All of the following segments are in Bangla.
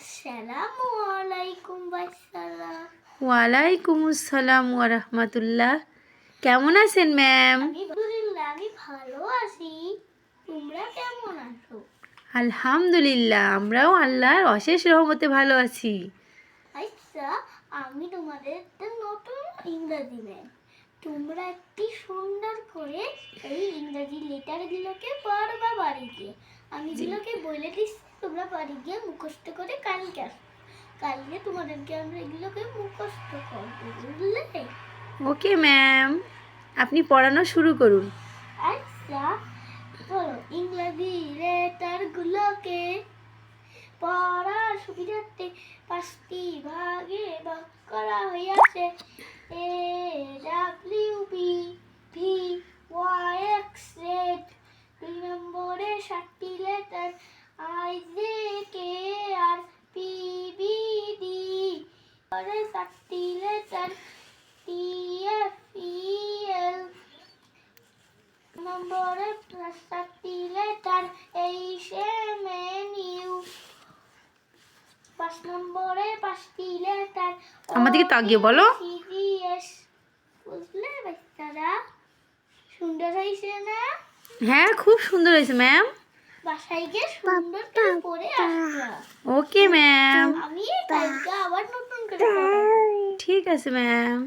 আসসালামু আলাইকুম ওয়ালাইকুম আসসালাম ওয়া রাহমাতুল্লাহ কেমন আছেন ম্যাম? আলহামদুলিল্লাহ আমি ভালো আছি। তোমরা কেমন আছো? আলহামদুলিল্লাহ আমরাও আল্লাহর অশেষ রহমতে ভালো আছি। আচ্ছা আমি তোমাদের একটা নতুন ইংরাজি ম্যাম। তোমরা একটি সুন্দর করে এই ইংরাজি লেটারগুলোকে পড়বা বাড়িতে। আমি এগুলোকে বলে দিচ্ছি তোমরা মুখস্থ করে কালকে আসো কালকে তোমাদেরকে আমরা এগুলোকে মুখস্থ করব বুঝলে? ওকে ম্যাম আপনি পড়ানো শুরু করুন। আচ্ছা বলো ইংরাজি লেটারগুলোকে পড়ার সুবিধার্থে পাঁচটি ভাগে ভাগ করা হইয়াছে। এ ডাব্লিউ পরে সাতটি letter T F E L নম্বরে সাতটি letter H M N U পাঁচ নম্বরে পাঁচটি লেটার আমাদেরকে তাকিয়ে বলো। বুঝলে বাচ্চারা? সুন্দর হয়েছে না? হ্যাঁ খুব সুন্দর হয়েছে ম্যাম বাসায় গিয়ে সুন্দর করে পরে আসবা। ওকে ম্যাম আমি কালকে আবার নতুন করে। ঠিক আছে ম্যাম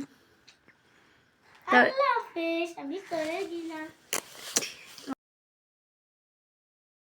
আল্লাহ হাফেজ আমি করে দিলাম